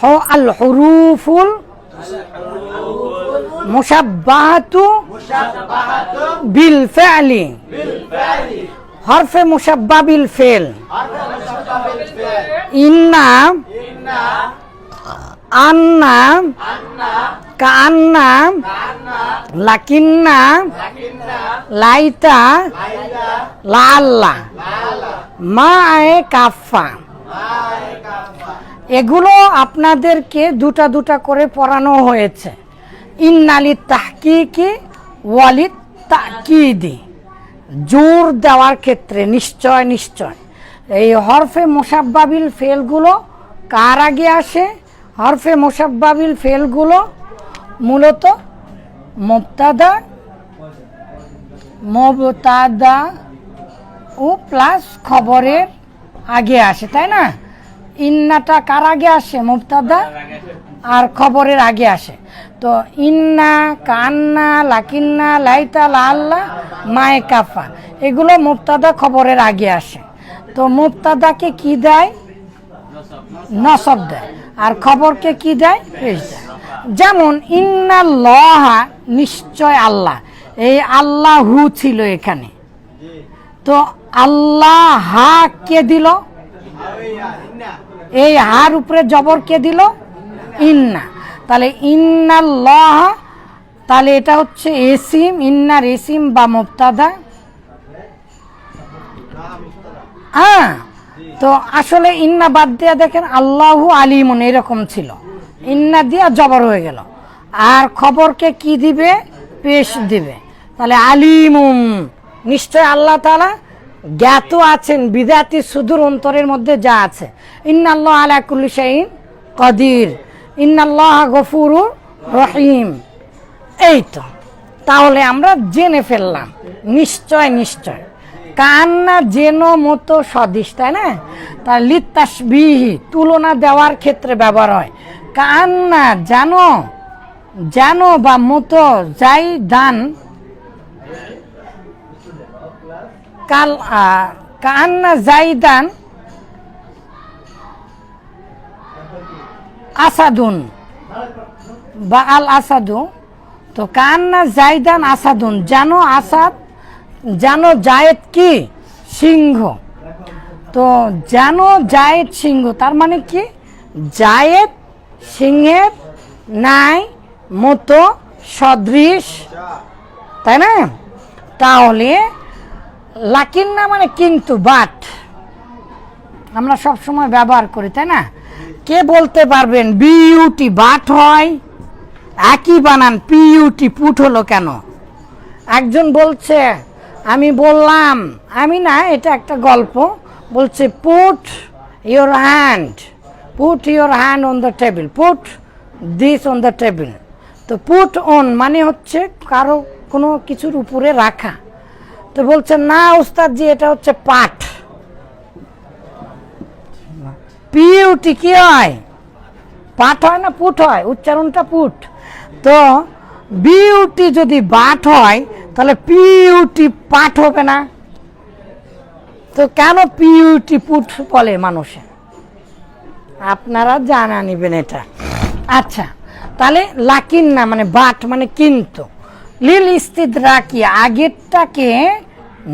হ- আল হুরুফুল মুসাব্বাহাতু বিল ফেলি হরফে মুসাব্বা বিল ফেল ইন্না আন্না কান্না লাকিন্না এগুলো আপনাদেরকে দুটা দুটা করে পড়ানো হয়েছে। ইন্নালি তাহকিকি ওয়ালিদ তাকিদি জোর দেওয়ার ক্ষেত্রে, নিশ্চয় নিশ্চয়। এই হরফে মোসাব্বাবিল ফেলগুলো কার আগে আসে? হরফে মোসাব্বাবিল ফেলগুলো মূলত মোবতাদা মোবতাদা ও প্লাস খবরের আগে আসে, তাই না? ইন্নাটা কার আগে আসে মুফতাদা আর খবরের আগে আসে। তো ইন্না কান্না লাকিন্না, লাইতা লাল্লা মায়ে কাফা। এগুলো মুফতাদা খবরের আগে আসে। তো মুফতাদাকে কি দেয়? নসব দেয়। আর খবরকে কি দেয়? যেমন ইন্না লহা নিশ্চয় আল্লাহ। এই আল্লাহ হু ছিল এখানে। তো আল্লাহ হা কে দিল? এই হার উপরে জবর কে দিল? ইন্না। তাহলে ইন্নাল্লাহ, তাহলে এটা হচ্ছে এসিম, ইন্নার এসিম বা মুবতাদা। হ্যাঁ তো আসলে ইন্না বাদ দিয়া দেখেন, আল্লাহু আলিমন, এরকম ছিল। ইন্না দিয়া জবর হয়ে গেল। আর খবরকে কি দিবে? পেশ দিবে। তাহলে আলিমুম নিশ্চয় আল্লাহ তাআলা জ্ঞাত আছেন, বিদাতি সুদূর অন্তরের মধ্যে যা আছে। ইন্নাল্লাহ আলা কুল্লি শাইইন কদির। ইন্নাল্লাহ গফুরুর রহিম। এই তো, তাহলে আমরা জেনে ফেললাম, নিশ্চয় নিশ্চয়। কান্না যেন মতো সদিশ, তাই না? তার লিত্তাসবিহি তুলনা দেওয়ার ক্ষেত্রে ব্যবহার হয়। কান্না জানো জানো বা মতো যাই দান কাল কান্না জাইদান আসাদুন। বা আল আসাদু। তো কান্না জাইদান আসাদুন। জানো আসাদ, জানো জায়েদ কি? সিংহ। তো জানো জায়েদ সিংহ, তার মানে কি? জায়েদ সিংহের নাই মতো সদৃশ। তাই না? তাহলে লাকিন না মানে কিন্তু বাট আমরা সব সময় ব্যবহার করি, তাই না? কে বলতে পারবেন বিউটি বাট হয়? একই বানান পিইউটি পুট হলো কেন? একজন বলছে, আমি বললাম। আমি না, এটা একটা গল্প। বলছে put your hand put your hand on the table put this on the table তো পুট অন মানে হচ্ছে কারও কোনো কিছুর উপরে রাখা। তো বলছে না, উস্তাদজি, এটা হচ্ছে পাঠ। পিউটি কি হয়? পাঠ হয় না পুট হয়? উচ্চারণটা পুট। তো বিউটি যদি বাট হয়, তাহলে পিউটি পাঠ হবে না। তো কেন পিউটি পুট বলে মানুষে? আপনারা জানা নিবেন এটা। আচ্ছা তাহলে লাকিন না মানে বাট মানে কিন্তু। লিল ইস্তিদ রাখি আগেরটাকে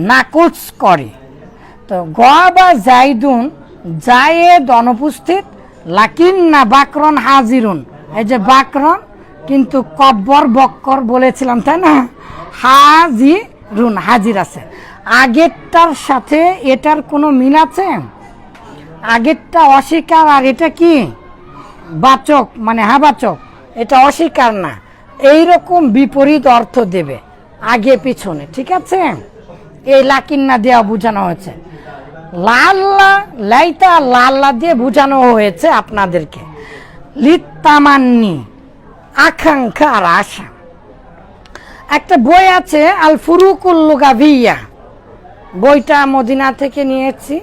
নাকচ করে। তো গ বা জাইদুন জায়েদ অনুপস্থিত লাকিন না বাকরণ হাজিরুন। এই যে বাকরণ, কিন্তু কব্বর বক্কর বলেছিলাম, তাই না? হাজিরুন, হাজির আছে। আগেরটার সাথে এটার কোনো মিল আছে? আগেরটা অস্বীকার, আর এটা কি? বাচক মানে হাবাচক এটা অস্বীকার না। এই রকম বিপরীত অর্থ দেবে, আগে পিছনে, ঠিক আছে? এই লাকিন্না দেওয়া বোঝানো হয়েছে। লাল্লা, লাইতা, লাল্লা দিয়ে বোঝানো হয়েছে আপনাদেরকে। লিত্তামান্নি, আকাঙ্ক্ষা আর আশা। একটা বই আছে আল ফুরুকুল লুগাভিয়া বইটা মদিনা থেকে নিয়েছি।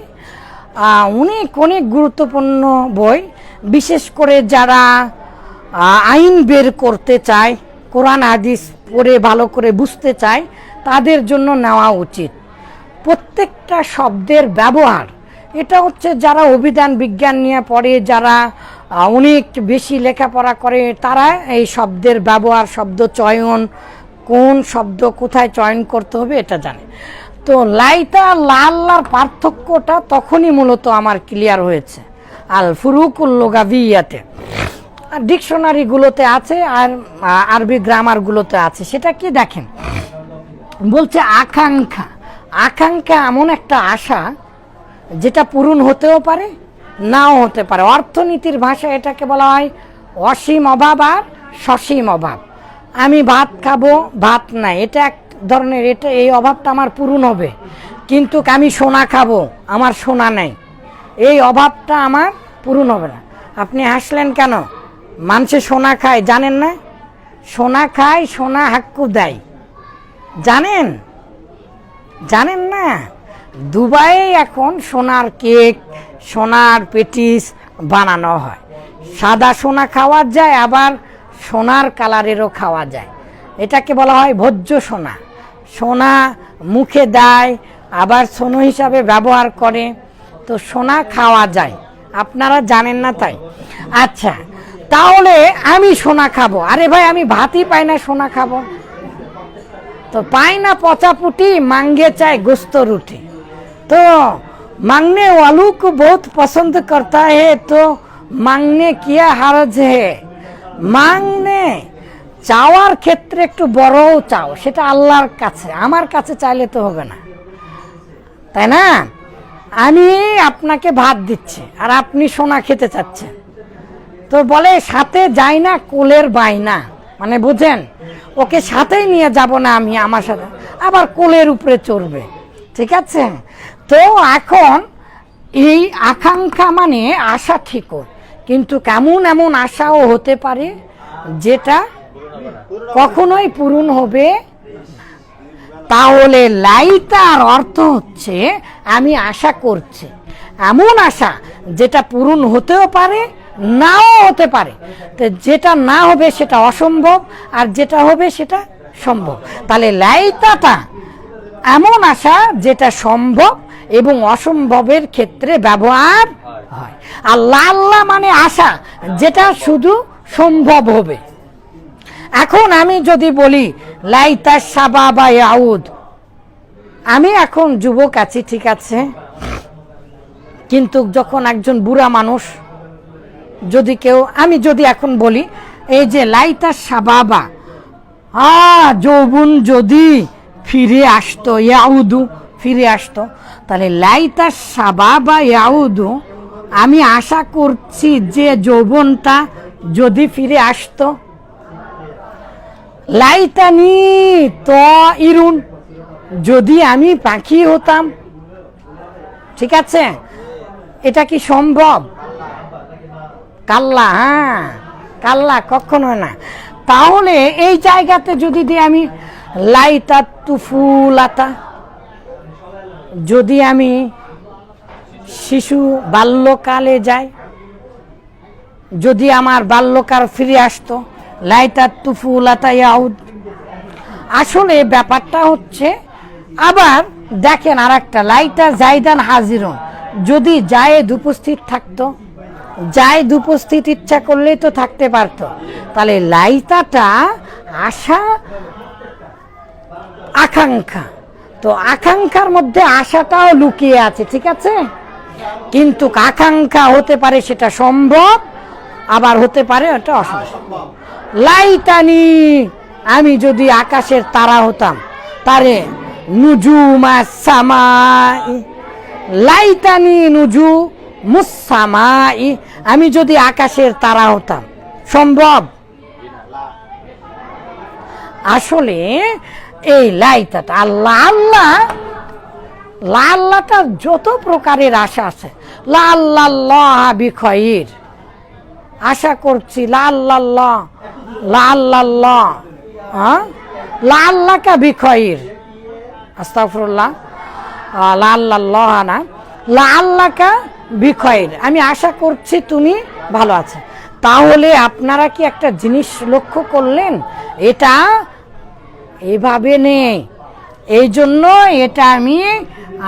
অনেক অনেক গুরুত্বপূর্ণ বই। বিশেষ করে যারা আইন বের করতে চায়, কোরআন, হাদিস পড়ে ভালো করে বুঝতে চায় তাদের জন্য নেওয়া উচিত। প্রত্যেকটা শব্দের ব্যবহার, এটা হচ্ছে যারা অভিধান বিজ্ঞান নিয়ে পড়ে, যারা অনেক বেশি লেখাপড়া করে, তারা এই শব্দের ব্যবহার, শব্দ চয়ন, কোন শব্দ কোথায় চয়ন করতে হবে এটা জানে। তো লাইতা লাল্লার পার্থক্যটা তখনই মূলত আমার ক্লিয়ার হয়েছে। আল আর ডিকশনারিগুলোতে আছে আর আরবি গ্রামারগুলোতে আছে। সেটা কি দেখেন? বলছে আকাঙ্ক্ষা। আকাঙ্ক্ষা এমন একটা আশা যেটা পূরণ হতেও পারে, নাও হতে পারে। অর্থনীতির ভাষায় এটাকে বলা হয় অসীম অভাব আর সসীম অভাব। আমি ভাত খাব, ভাত নাই। এটা এক ধরনের, এটা, এই অভাবটা আমার পূরণ হবে। কিন্তু আমি সোনা খাব, আমার সোনা নেই। এই অভাবটা আমার পূরণ হবে না। আপনি হাসলেন কেন? মানুষে সোনা খায়, জানেন না? সোনা খায়, সোনা হাক্কু দেয়। জানেন? জানেন না? দুবাইয়ে এখন সোনার কেক, সোনার পেটিস বানানো হয়। সাদা সোনা খাওয়া যায়, আবার সোনার কালারেরও খাওয়া যায়। এটাকে বলা হয় ভোজ্য সোনা। সোনা মুখে দেয়, আবার সোনো হিসাবে ব্যবহার করে। তো সোনা খাওয়া যায়। আপনারা জানেন না তাই? আচ্ছা তাহলে আমি সোনা খাব। আরে ভাই, আমি ভাতই পাই না সোনা খাব। तो पाई ना पचा पुटी मांगे चाहे गुस्त रोटी तो मांगने वालों को बहुत पसंद करता है तो मांगने किया हरज है মাংনে চাওয়ার ক্ষেত্রে একটু বড়ও চাও সেটা আল্লাহর কাছে আমার কাছে চাইলে তো হবে না তাই না আমি আপনাকে ভাত দিচ্ছি আর আপনি সোনা খেতে চাচ্ছেন তো বলে সাথে যাই না কোলের বাইনা মানে বুঝেন ওকে সাথেই নিয়ে যাব না আমি আমার সাথে। আবার কোলের উপরে চড়বে। ঠিক আছে? তো এখন এই আকাঙ্ক্ষা মানে আশা ঠিকও কিন্তু কেমন এমন আশাও হতে পারে যেটা কখনোই পূরণ হবে? তাহলে লাইতার অর্থ হচ্ছে, আমি আশা করছি। এমন আশা যেটা পূরণ হতেও পারে নাও হতে পারে। তো যেটা না হবে সেটা অসম্ভব, আর যেটা হবে সেটা সম্ভব। তাহলে লাইতাটা এমন আশা যেটা সম্ভব এবং অসম্ভবের ক্ষেত্রে ব্যবহার হয়। আর লাল্লা মানে আশা, যেটা শুধু সম্ভব হবে। এখন আমি যদি বলি, লাইতা সাবা বা ইয়াউদ। আমি এখন যুবক আছি, ঠিক আছে? কিন্তু যখন একজন বুড়া মানুষ যদি কেউ, আমি যদি এখন বলি, এই যে লাইতা সাবাবা, আ, যৌবন যদি ফিরে আসতো, ইয়াউদু ফিরে আসতো, তাহলে লাইতা সাবাবা, ইয়াউদু, আমি আশা করছি যে যৌবনটা যদি ফিরে আসতো লাইতানি ত ইরুন যদি আমি পাখি হতাম, ঠিক আছে? এটা কি সম্ভব? কাল্লা হ্যাঁ কাল্লা কখনো না। তাহলে এই জায়গাতে যদি দিই আমি লাইতা তুফুলাতা যদি আমি শিশু বাল্যকালে যাই, যদি আমার বাল্যকাল ফিরে আসতো লাইতা তুফুলাতা ইয়াউদ আসলে ব্যাপারটা হচ্ছে, আবার দেখেন আর একটা লাইটা জাইদান হাজিরন, যদি জায়েদ উপস্থিত থাকতো জায়েদ উপস্থিত ইচ্ছা করলেই তো থাকতে পারতো। তাহলে লাইতাটা আশা, আকাঙ্ক্ষা। তো আকাঙ্ক্ষার মধ্যে আশাটাও লুকিয়ে আছে, ঠিক আছে? কিন্তু আকাঙ্ক্ষা হতে পারে সেটা সম্ভব, আবার হতে পারে ওটা অসম্ভব। লাইটানি আমি যদি আকাশের তারা হতাম, তারে নুজুমা সামাই। লাইতানি নুজু মুসামাই আমি যদি আকাশের তারা হতাম। সম্ভব? আসলে এই লাইটাটা আল্লাহ আল্লাহ। লাল্লাটা যত প্রকারের আশা আছে। লাল্লাহ বিখয়ের আশা করছি লাল্লাহ লাল্লাহ হ্যাঁ লাল্লাকা বিখয়ের আস্তাফরুল্লাহ লাল্লাহ না। লাল্লাকা বিখয়ের আমি আশা করছি তুমি ভালো আছো। তাহলে আপনারা কি একটা জিনিস লক্ষ্য করলেন? এটা এভাবে নেই। এই জন্য এটা আমি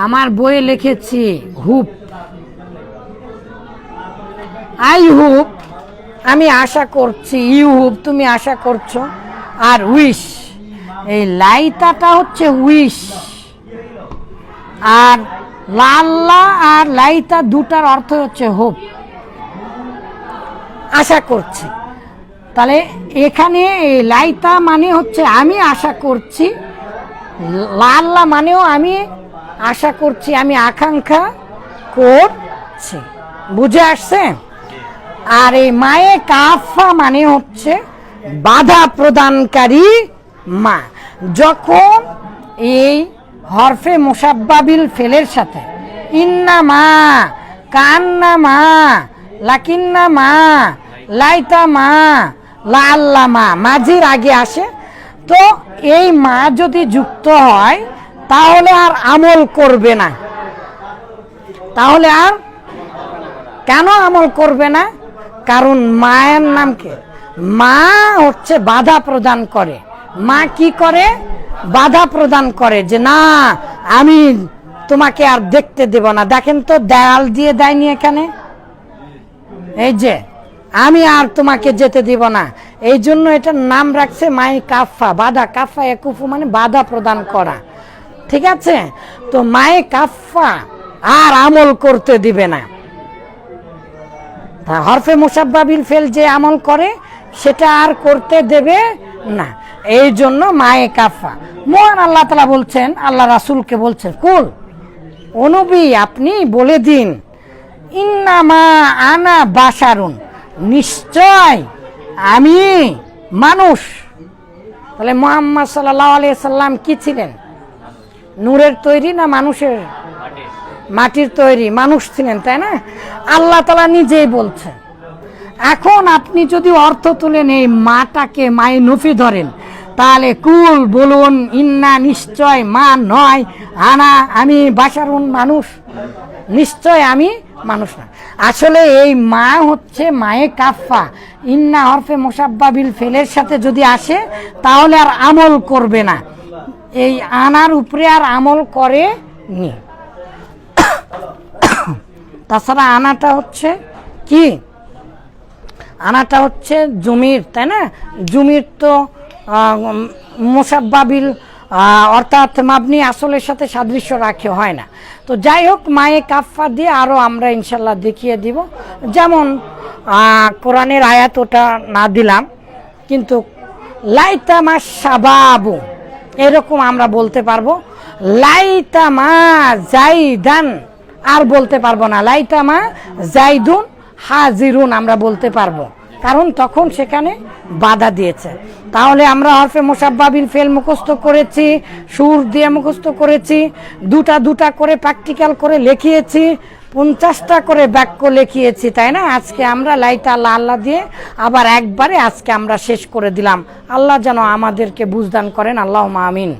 আমার বইয়ে লিখেছি, হুপ। আই হুপ, আমি আশা করছি, ইউ হুপ, তুমি আশা করছ। আর উইশ, এই লাইতাটা হচ্ছে উইশ। আর লাল্লা আর লাইতা দুটার অর্থ হচ্ছে হোপ। আশা করছি। তাহলে এখানে লাইতা মানে হচ্ছে আমি আশা করছি, লাল্লা মানেও আমি আশা করছি, আমি আকাঙ্ক্ষা করছি। বুঝে আসছে? আর এই মায়ে কাফা মানে হচ্ছে বাধা প্রদানকারী মা। যখন এই হরফে মুসাব্বাবিল ফেলের সাথে। ইন্না মা কান্না মা লাকিন্না মা লাইতা মা লাল্লা মা মাঝির আগে আসে। তো এই মা যদি যুক্ত হয়, তাহলে আর আমল করবে না। তাহলে আর কেন আমল করবে না? কারণ মায়ের নাম কি মা হচ্ছে বাধা প্রদান করে। মা কি করে? বাধা প্রদান করে যে, না, আমি তোমাকে আর দেখতে দেব না। দেখেন তো, দেয়াল দিয়ে দেয়নি এখানে? এই যে, আমি আর তোমাকে যেতে দিব না। এই জন্য এটার নাম রাখছে মাই কাফা। বাধা, কাফা, একুফু মানে বাধা প্রদান করা। ঠিক আছে? তো মায়ে কাফা আর আমল করতে দিবে না। হরফে মুসাব্বাবিল ফেল যে আমল করে, সেটা আর করতে দেবে না। এই জন্য মায়ে কাফা। মহান আল্লাহ তালা বলছেন, আল্লাহ রাসুলকে বলছেন, কুল, অনুবি আপনি বলে দিন, ইন্নামা আনা বাসারুন নিশ্চয় আমি মানুষ। তাহলে মোহাম্মদ সাল্লাম কি ছিলেন? নূরের তৈরি না মানুষের? মাটির তৈরি, মানুষ ছিলেন, তাই না? আল্লাহ তালা নিজেই বলছেন। এখন আপনি যদি অর্থ তুলেন এই মাটাকে মায়ে নফি ধরেন তাহলে কুল বলুন, ইন্না নিশ্চয় মা নয়, আনা আমি বাসারুন মানুষ। নিশ্চয় আমি মানুষ না। আসলে এই মা হচ্ছে মায়ে কাফা ইন্না হরফে মোসাব্বা বিল ফেলের সাথে যদি আসে, তাহলে আর আমল করবে না। এই আনার উপরে আর আমল করে নি। তাছাড়া আনাটা হচ্ছে কি? আনাটা হচ্ছে জমির, তাই না? জমির তো মোসাব্বাবিল অর্থাৎ মাবনি আসলের সাথে সাদৃশ্য রাখে, হয় না। তো যাই হোক, মায়ে কাফা দিয়ে আরও আমরা ইনশাল্লাহ দেখিয়ে দিব। যেমন কোরআনের আয়াত ওটা না দিলাম, কিন্তু লাইতামা সাবাবু, এরকম আমরা বলতে পারব। লাইতামা জাইদান, আর বলতে পারব না। লাইতামা জাইদুন হাজিরুন আমরা বলতে পারব। কারণ তখন সেখানে বাধা দিয়েছে। তাহলে আমরা হরফে মোসাব্বাবিল ফেল মুখস্থ করেছি, সুর দিয়ে মুখস্থ করেছি, দুটা দুটা করে প্র্যাকটিক্যাল করে লিখিয়েছি, পঞ্চাশটা করে বাক্য লিখিয়েছি, তাই না? আজকে আমরা লাইটা আল্লাহ আল্লাহ দিয়ে আবার একবারে আজকে আমরা শেষ করে দিলাম। আল্লাহ যেন আমাদেরকে বুঝদান করেন। আল্লাহ আমিন।